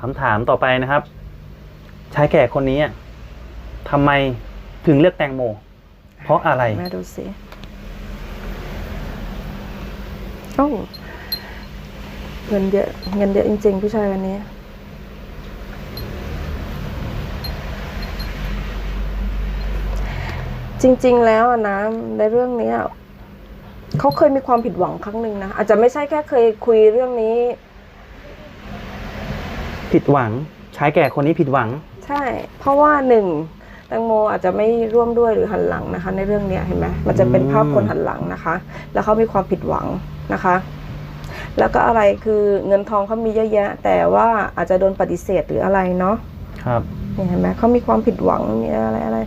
คำถามต่อไปนะครับ ชายแก่คนนี้ทำไมถึงเลือกแตงโม เพราะอะไรมาดูสิโอ้เงินเยอะเงินเยอะจริง ๆ ผู้ชายคนนี้ จริง ๆ แล้วนะในเรื่องนี้เขาเคยมีความผิดหวังครั้งหนึ่งนะอาจจะไม่ใช่แค่เคยคุยเรื่องนี้ ผิดหวัง ชายแก่คนนี้ผิดหวัง ใช่ เพราะว่าหนึ่งแตงโมอาจจะไม่ร่วมด้วยหรือหันหลังนะคะ ในเรื่องเนี้ยเห็นไหมมันจะเป็นภาพคนหันหลังนะคะ แล้วเขามีความผิดหวังนะคะ แล้วก็อะไรคือเงินทองเขามีเยอะแยะ แต่ว่าอาจจะโดนปฏิเสธหรืออะไรเนาะครับเนี่ยเห็นไหมเขามีความผิดหวังมีอะไรอะไร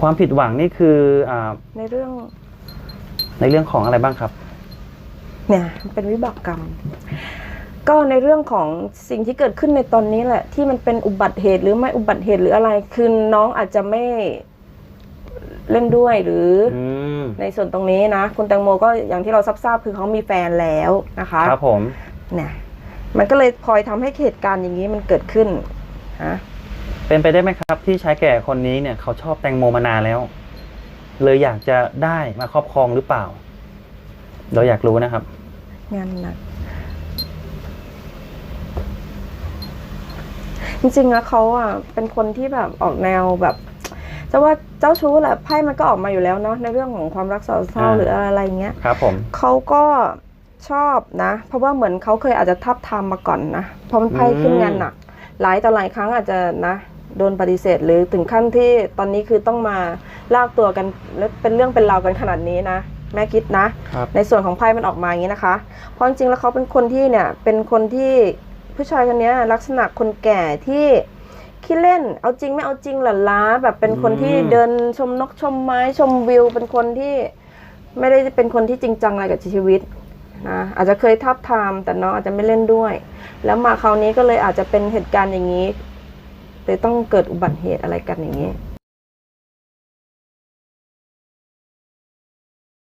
ความผิดหวังนี่คืออ่าในเรื่อง ในเรื่องของอะไรบ้างครับ เนี่ยมันเป็นวิบากกรรม ก็ในเรื่องของสิ่งที่เกิดขึ้นในตอนนี้แหละ ที่มันเป็นอุบัติเหตุหรือไม่อุบัติเหตุหรืออะไร คือน้องอาจจะไม่เล่นด้วยหรืออืมในส่วนตรงนี้นะ คุณแตงโมก็อย่างที่เราทราบๆคือเขามีแฟนแล้วนะคะครับผม เนี่ยมันก็เลยพลอยทำให้เหตุการณ์อย่างนี้มันเกิดขึ้นฮะเป็นไปได้ไหมครับ ที่ชายแก่คนนี้เนี่ยเขาชอบแตงโมมานานแล้ว เลยอยากจะได้มาครอบครองหรือเปล่า เราอยากรู้นะครับ งานหนัก จริงๆแล้วเขาอะเป็นคนที่แบบออกแนวแบบจะว่าเจ้าชู้แหละไพ่มันก็ออกมาอยู่แล้วเนาะในเรื่องของความรักเศร้าๆอ่าหรืออะไรอย่างเงี้ยครับผมเขาก็ชอบนะ เพราะว่าเหมือนเขาเคยอาจจะทับทามมาก่อนนะเพราะมันไพ่ขึ้นงานหนักหลายต่อหลายครั้งอาจจะนะโดนปฏิเสธหรือถึงขั้นที่ตอนนี้คือต้องมาลากตัวกันและเป็นเรื่องเป็นราวกันขนาดนี้นะแม่คิดนะครับในส่วนของไพ่มันออกมาอย่างนี้นะคะ เพราะจริงๆแล้วเขาเป็นคนที่เนี่ยเป็นคนที่ ผู้ชายคนนี้ลักษณะคนแก่ที่ขี้เล่น เอาจริงไม่เอาจริงหล่ะล้าแบบเป็นคนที่เดินชมนกชมไม้ชมวิว เป็นคนที่ไม่ได้เป็นคนที่จริงจังอะไรกับชีวิตนะอาจจะเคยทับทามแต่น้องอาจจะไม่เล่นด้วย แล้วมาคราวนี้ก็เลยอาจจะเป็นเหตุการณ์อย่างนี้เลยต้องเกิดอุบัติเหตุอะไรกันอย่างนี้